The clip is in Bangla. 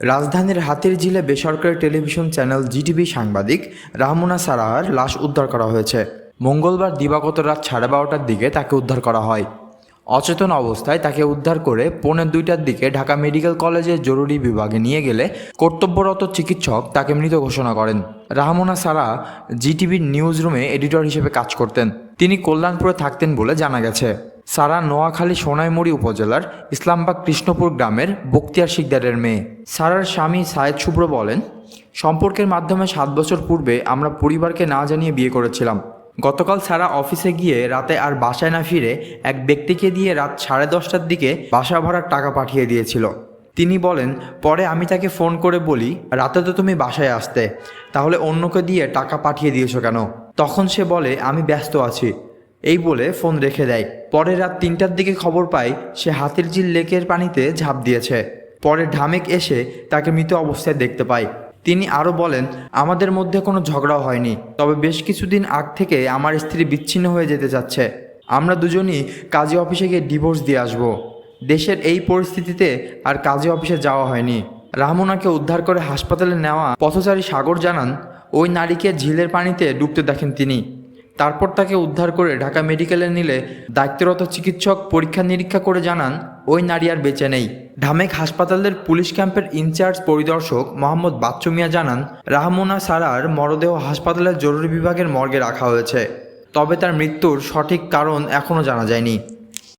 রাজধানীর হাতির ঝিলে বেসরকারি টেলিভিশন চ্যানেল জিটিভি সাংবাদিক রাহমুনা সারাহার লাশ উদ্ধার করা হয়েছে। মঙ্গলবার দিবাগত রাত সাড়ে বারোটার দিকে তাকে উদ্ধার করা হয়। অচেতন অবস্থায় তাকে উদ্ধার করে পৌনে দুইটার দিকে ঢাকা মেডিকেল কলেজের জরুরি বিভাগে নিয়ে গেলে কর্তব্যরত চিকিৎসক তাকে মৃত ঘোষণা করেন। রাহমুনা সারা জিটিভির নিউজ রুমে এডিটর হিসেবে কাজ করতেন। তিনি কল্যাণপুরে থাকতেন বলে জানা গেছে। সারা নোয়াখালী সোনাইমুড়ি উপজেলার ইসলামবাগ কৃষ্ণপুর গ্রামের বক্তিয়ার শিকদারের মেয়ে। সারার স্বামী সায়েদ শুভ্র বলেন, সম্পর্কের মাধ্যমে সাত বছর পূর্বে আমরা পরিবারকে না জানিয়ে বিয়ে করেছিলাম। গতকাল সারা অফিসে গিয়ে রাতে আর বাসায় না ফিরে এক ব্যক্তিকে দিয়ে রাত সাড়ে দশটার দিকে বাসা ভাড়ার টাকা পাঠিয়ে দিয়েছিল। তিনি বলেন, পরে আমি তাকে ফোন করে বলি, রাতে তো তুমি বাসায় আসতে, তাহলে অন্যকে দিয়ে টাকা পাঠিয়ে দিয়েছ কেন? তখন সে বলে, আমি ব্যস্ত আছি। এই বলে ফোন রেখে দেয়। পরে রাত তিনটার দিকে খবর পাই সে হাতির ঝিল লেকের পানিতে ঝাঁপ দিয়েছে। পরে ঢামেক এসে তাকে মৃত অবস্থায় দেখতে পায়। তিনি আরও বলেন, আমাদের মধ্যে কোনো ঝগড়াও হয়নি, তবে বেশ কিছুদিন আগ থেকে আমার স্ত্রী বিচ্ছিন্ন হয়ে যেতে চাচ্ছে। আমরা দুজনই কাজী অফিসে গিয়ে ডিভোর্স দিয়ে আসব। দেশের এই পরিস্থিতিতে আর কাজী অফিসে যাওয়া হয়নি। রাহমোনাকে উদ্ধার করে হাসপাতালে নেওয়া পথচারী সাগর জানান, ওই নারীকে ঝিলের পানিতে ডুবতে দেখেন তিনি। তারপর তাকে উদ্ধার করে ঢাকা মেডিকেলে নিলে দায়িত্বরত চিকিৎসক পরীক্ষা নিরীক্ষা করে জানান, ওই নারী আর বেঁচে নেই। ঢামেক হাসপাতালের পুলিশ ক্যাম্পের ইনচার্জ পরিদর্শক মোহাম্মদ বাচ্চু মিয়া জানান, রাহমোনা সারার মরদেহ হাসপাতালের জরুরি বিভাগের মর্গে রাখা হয়েছে। তবে তার মৃত্যুর সঠিক কারণ এখনও জানা যায়নি।